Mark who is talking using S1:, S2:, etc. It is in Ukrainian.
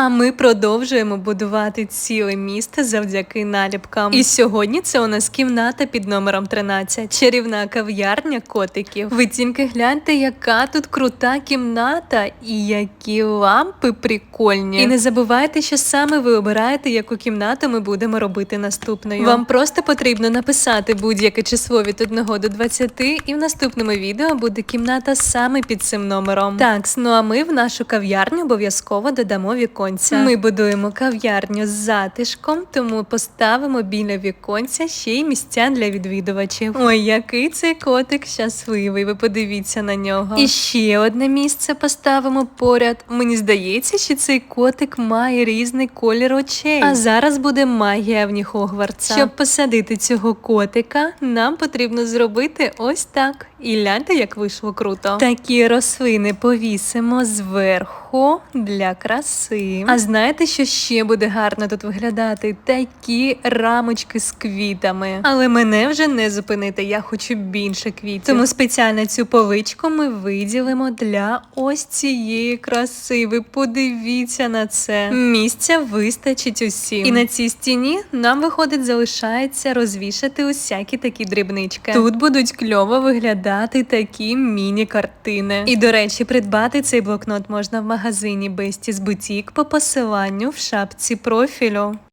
S1: А ми продовжуємо будувати ціле місто завдяки наліпкам. І сьогодні це у нас кімната під номером 13. Чарівна кав'ярня котиків. Ви тільки гляньте, яка тут крута кімната і які лампи прикольні. І не забувайте, що саме ви обираєте, яку кімнату ми будемо робити наступною. Вам просто потрібно написати будь-яке число від 1 до 20, і в наступному відео буде кімната саме під цим номером. Так, ну а ми в нашу кав'ярню обов'язково додамо віконця. Ми будуємо кав'ярню з затишком, тому поставимо біля віконця ще й місця для відвідувачів. Ой, який цей котик щасливий. Ви подивіться на нього. І ще одне місце поставимо поряд. Мені здається, що цей котик має різний колір очей. А зараз буде магія в них Хогвартса. Щоб посадити цього котика, нам потрібно зробити ось так. І гляньте, як вийшло круто. Такі рослини повісимо зверху для краси. А знаєте, що ще буде гарно тут виглядати? Такі рамочки з квітами. Але мене вже не зупинити. Я хочу більше квітів. Тому спеціально цю поличку ми виділимо для ось цієї краси. Ви подивіться на це. Місця вистачить усім. І на цій стіні нам виходить, залишається розвішати усякі такі дрібнички. Тут будуть кльово виглядати такі міні-картини. І до речі, придбати цей блокнот можна в магазині Besties Boutique по посиланню в шапці профілю.